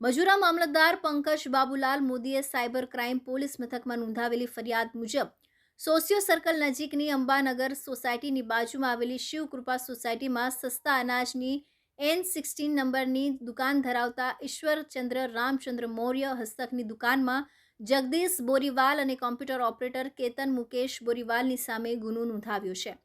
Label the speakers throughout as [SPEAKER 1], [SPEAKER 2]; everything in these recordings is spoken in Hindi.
[SPEAKER 1] મજૂરા મામલતદાર પંકજ બાબુલાલ મોદીએ સાયબર ક્રાઇમ પોલીસ મથકમાં નોંધાવેલી ફરિયાદ મુજબ સોશિયો સર્કલ નજીકની અંબાનગર સોસાયટીની બાજુમાં આવેલી શિવકૃપા સોસાયટીમાં સસ્તા અનાજની એન સિક્સટીન નંબરની દુકાન ધરાવતા ઈશ્વરચંદ્ર રામચંદ્ર મૌર્ય હસ્તકની દુકાનમાં જગદીશ બોરીવાલ અને કોમ્પ્યુટર ઓપરેટર કેતન મુકેશ બોરીવાલની સામે ગુનો નોંધાવ્યો છે.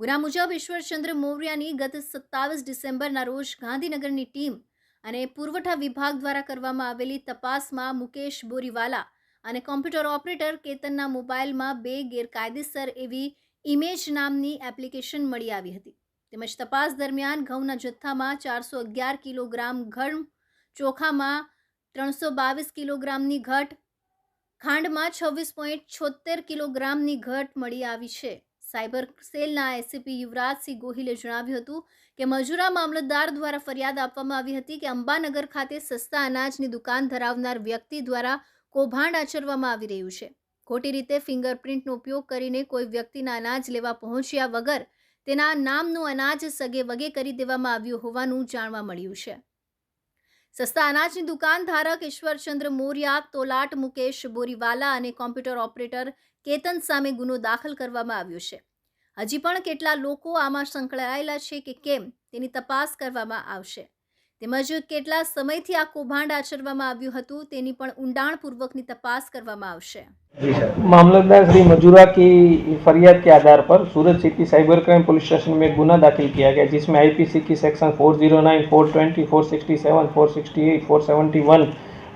[SPEAKER 1] ગુના મુજબ ઈશ્વરચંદ્ર મૌર્યાની ગત સત્તાવીસ ડિસેમ્બરના રોજ ગાંધીનગરની ટીમ અને પુરવઠા વિભાગ દ્વારા કરવામાં આવેલી તપાસમાં મુકેશ બોરીવાલા અને કોમ્પ્યુટર ઓપરેટર કેતનના મોબાઈલમાં બે ગેરકાયદેસર એવી ઇમેજ નામની એપ્લિકેશન મળી આવી હતી. તેમજ તપાસ દરમિયાન ઘઉંના જથ્થામાં ચારસો અગિયાર કિલોગ્રામ ઘઉં, ચોખામાં ત્રણસો બાવીસ કિલોગ્રામની ઘટ, ખાંડમાં છવ્વીસ પોઈન્ટ છોતેર કિલોગ્રામની ઘટ મળી આવી છે. સાયબર સેલના એસીપી યુવરાજસિંહ ગોહિલે જણાવ્યું હતું કે મજૂરા મામલતદાર દ્વારા ફરિયાદ આપવામાં આવી હતી કે અંબાનગર ખાતે સસ્તા અનાજની દુકાન ધરાવનાર વ્યક્તિ દ્વારા કૌભાંડ આચરવામાં આવી રહ્યું છે. ખોટી રીતે ફિંગરપ્રિન્ટનો ઉપયોગ કરીને કોઈ વ્યક્તિના અનાજ લેવા પહોંચ્યા વગર તેના નામનું અનાજ સગે વગે કરી દેવામાં આવ્યું હોવાનું જાણવા મળ્યું છે. સસ્તા અનાજની દુકાન ધારક ઈશ્વરચંદ્ર મોર્યા તોલાટ, મુકેશ બોરીવાલા અને કોમ્પ્યુટર ઓપરેટર કેતન સામે ગુનો દાખલ કરવામાં આવ્યો છે. હજી પણ કેટલા લોકો આમાં સંકળાયેલા છે કે કેમ તેની તપાસ કરવામાં આવશે. તેમજ કેટલા સમયથી આ કૌભાંડ આચરવામાં આવ્યું હતું તેની પણ ઊંડાણપૂર્વકની તપાસ કરવામાં આવશે
[SPEAKER 2] जी सर
[SPEAKER 3] मामलतदार श्री मजूरा की फरियाद के आधार पर Surat city cyber crime police station में एक गुना दाखिल किया गया जिसमें आईपीसी की सेक्शन 409, 420, 467, 468, 471,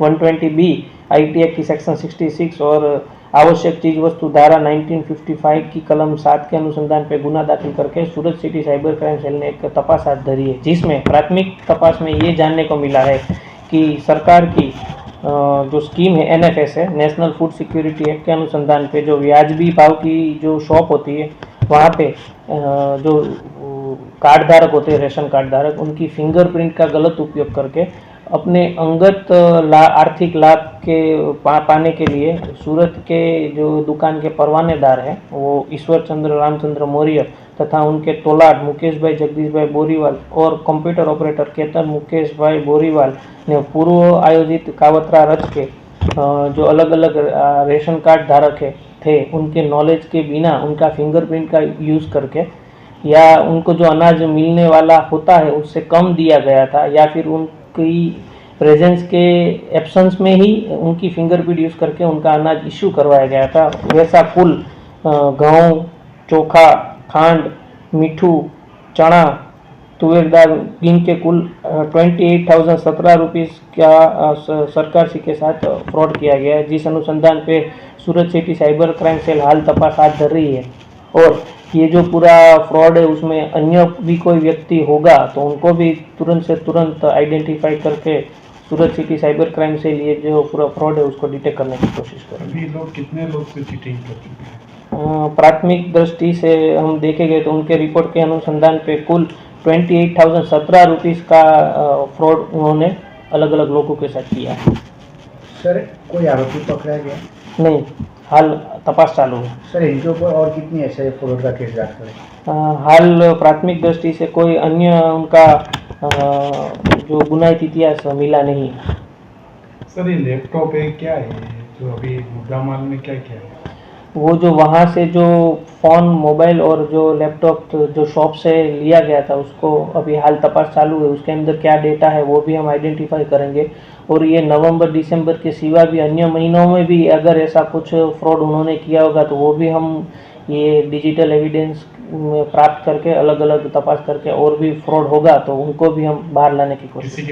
[SPEAKER 3] 120 बी आईटी एक्ट की सेक्शन 66 और आवश्यक चीज़ वस्तु धारा 1955 की कलम सात के अनुसंधान पे गुना दाखिल करके Surat city cyber crime cell ने एक तपास हाथ धरी है, जिसमें प्राथमिक तपास में ये जानने को मिला है कि सरकार की जो स्कीम है, एनएफएस है, नेशनल फ़ूड सिक्योरिटी एक्ट के अनुसंधान पे जो व्याजबी भाव की जो शॉप होती है, वहाँ पे जो कार्ड धारक होते हैं, रेशन कार्ड धारक उनकी फिंगरप्रिंट का गलत उपयोग करके अपने अंगत ला आर्थिक लाभ के पा, पाने के लिए सूरत के जो दुकान के परवानेदार हैं वो ईश्वर चंद्र रामचंद्र मौर्य तथा उनके तोलाट मुकेश भाई जगदीश भाई बोरीवाल और कंप्यूटर ऑपरेटर केतन मुकेश भाई बोरीवाल ने पूर्व आयोजित कावतरा रच के जो अलग अलग रेशन कार्ड धारक है थे उनके नॉलेज के बिना उनका फिंगरप्रिंट का यूज़ करके या उनको जो अनाज मिलने वाला होता है उससे कम दिया गया था या फिर उनकी प्रेजेंस के एब्सेंस में ही उनकी फिंगरप्रिंट यूज़ करके उनका अनाज इशू करवाया गया था। वैसा कुल गेहूँ, चोखा, खांड, मीठू, चना तुअर दाल गिन के कुल ट्वेंटी एट थाउज़ेंड सत्रह रुपीज़ का सरकार सी के साथ फ्रॉड किया गया है। जिस अनुसंधान पे Surat city cyber crime cell हाल तपास हाथ धर रही है और ये जो पूरा फ्रॉड है उसमें अन्य भी कोई व्यक्ति होगा तो उनको भी तुरंत से तुरंत आइडेंटिफाई करके सूरत सिटी साइबर क्राइम से लिए जो पूरा फ्रॉड है उसको डिटेक्ट करने की कोशिश करेंगे
[SPEAKER 2] अभी लोग कितने लोग से चीटिंग कर चुके हैं?
[SPEAKER 3] प्राथमिक दृष्टि से हम देखेंगे तो उनके रिपोर्ट के अनुसंधान पे कुल ट्वेंटी एट थाउज़ेंड सत्रह रुपीज़ का फ्रॉड उन्होंने अलग अलग लोगों के साथ किया है।
[SPEAKER 2] सर कोई आरोपी पकड़ा गया?
[SPEAKER 3] नहीं। हाल तपास चालू है।
[SPEAKER 2] सर इनके ऊपर और कितनी ऐसे फ्रॉड का केस दाखिल है
[SPEAKER 3] अ, हाल प्राथमिक दृष्टि से कोई अन्य उनका अ, जो गुनाहित इतिहास मिला नहीं
[SPEAKER 4] सर ये लैपटॉप है क्या है? जो अभी मुद्दा माल में क्या क्या है?
[SPEAKER 3] वो जो वहाँ से जो फ़ोन मोबाइल और जो लैपटॉप तो जो शॉप से लिया गया था उसको अभी हाल तपास चालू है उसके अंदर क्या डेटा है वो भी हम आइडेंटिफाई करेंगे। और ये नवंबर दिसंबर के सिवा भी अन्य महीनों में भी अगर ऐसा कुछ फ्रॉड उन्होंने किया होगा तो वो भी हम ये डिजिटल एविडेंस में प्राप्त करके अलग अलग तपास करके और भी फ्रॉड होगा तो उनको भी हम बाहर लाने की कोशिश